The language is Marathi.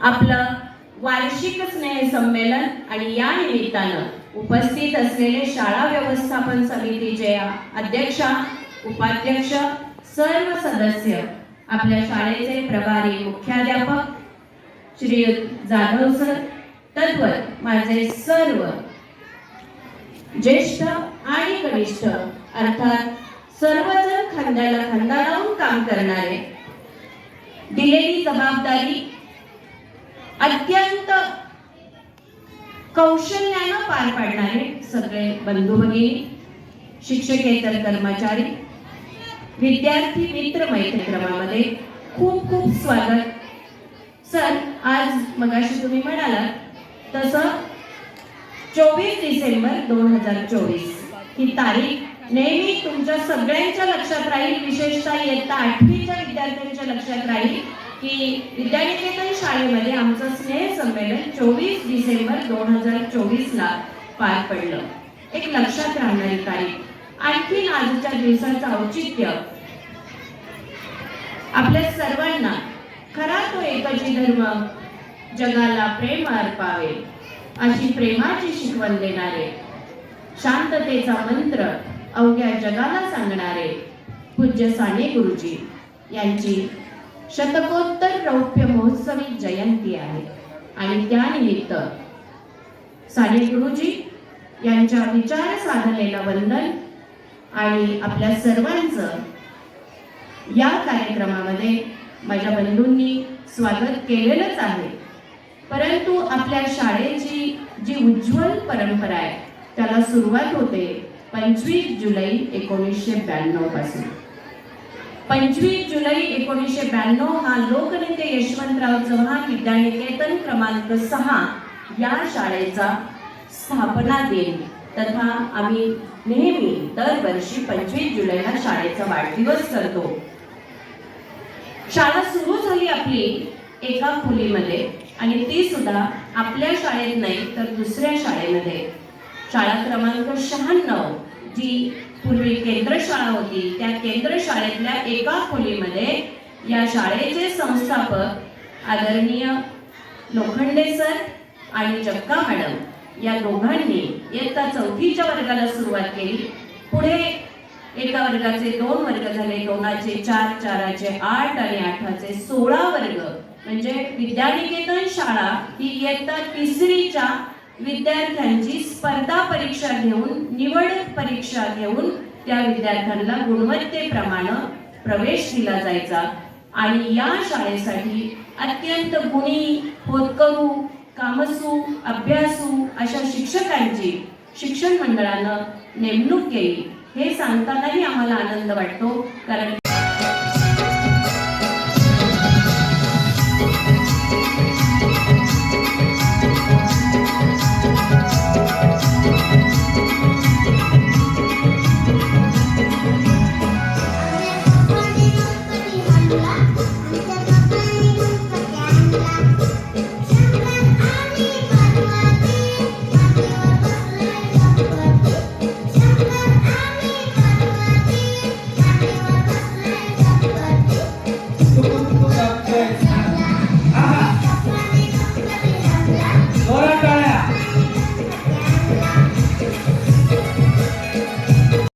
आपलं वार्षिक स्नेह संमेलन आणि या निमित्तानं उपस्थित असलेले शाळा व्यवस्थापन समितीचे अध्यक्षा उपाध्यक्ष सर्व सदस्य आपल्या शाळेचे प्रभारी मुख्याध्यापक श्री जाधव सर तद्वत माझे सर्व ज्येष्ठ आणि कनिष्ठ अर्थात सर्वजण खांद्याला खांदा लावून काम करणारे दिलेली जबाबदारी अत्यंत कौशल्यानं पार पाडणारे सगळे बंधू भगिनी शिक्षकेतर कर्मचारी विद्यार्थी मित्र मैत्रक्रमामध्ये खूप खूप स्वागत. सर आज मगाशी तुम्ही म्हणालात तसं चोवीस डिसेंबर दोन हजार चोवीस ही तारीख नेहमी तुमच्या सगळ्यांच्या लक्षात राहील विशेषतः इयत्ता आठवीच्या विद्यार्थ्यांच्या लक्षात राहील. की विद्यानिकेतन शाळेमध्ये आमचं स्नेह संमेलन चोवीस डिसेंबर दोन हजार चोवीस ला पार पडलं. एक लक्षात राहणारी तारीख. आणखीन आजच्या दिवसाचं औचित्य. आपल्या सर्वांना खरा तो एकची धर्म जगाला प्रेम अर्पावे अशी प्रेमाची शिकवण देणारे. शांततेचा मंत्र अवघ्या जगाला सांगणारे पूज्य साने गुरुजी यांची शतकोत्तर रौप्य महोत्सवी जयंती आहे. आणि त्यानिमित्त साने गुरुजी यांच्या विचार साधलेलं वंदन आणि आपल्या सर्वांचं या कार्यक्रमामध्ये माझ्या बंधूंनी स्वागत केलेलंच आहे. परंतु आपल्या शाळेची जी उज्ज्वल परंपरा आहे त्याला सुरुवात होते पंचवीस जुलै एकोणीसशे ब्याण्णवपासून. पंचवीस जुलै एकोणीसशे ब्याण्णव हा लोकनेते यशवंतराव चव्हाण विद्यानिकेतन क्रमांक सहा या शाळेचा स्थापना दिन. तथा आम्ही नेहमी दरवर्षी पंचवीस जुलैला शाळेचा वाढदिवस करतो. शाळा सुरू झाली आपली एका खोलीमध्ये आणि ती सुद्धा आपल्या शाळेत नाही तर दुसऱ्या शाळेमध्ये. शाळा क्रमांक शहाण्णव जी पूर्वी केंद्र शाळा होती. त्या केंद्र शाळेतल्या एका खोलीमध्ये या शाळेचे संस्थापक आदरणीय लोखंडे सर आणि जक्का मॅडम या दोघांनी इयत्ता चौथीच्या वर्गाला सुरुवात केली. पुढे एका वर्गाचे दोन वर्ग झाले. दोनाचे चार चाराचे आठ आणि आठाचे सोळा वर्ग. म्हणजे विद्यानिकेतन शाळा ही इयत्ता तिसरीच्या विद्यार्थ्यांची स्पर्धा परीक्षा घेऊन निवड परीक्षा घेऊन त्या विद्यार्थ्यांना गुणवत्तेप्रमाणे प्रवेश दिला जायचा. आणि या शाळेसाठी अत्यंत गुणी होतकरू कामसू अभ्यासू अशा शिक्षकांची शिक्षण मंडळानं नेमणूक केली. हे सांगतानाही आम्हाला आनंद वाटतो कारण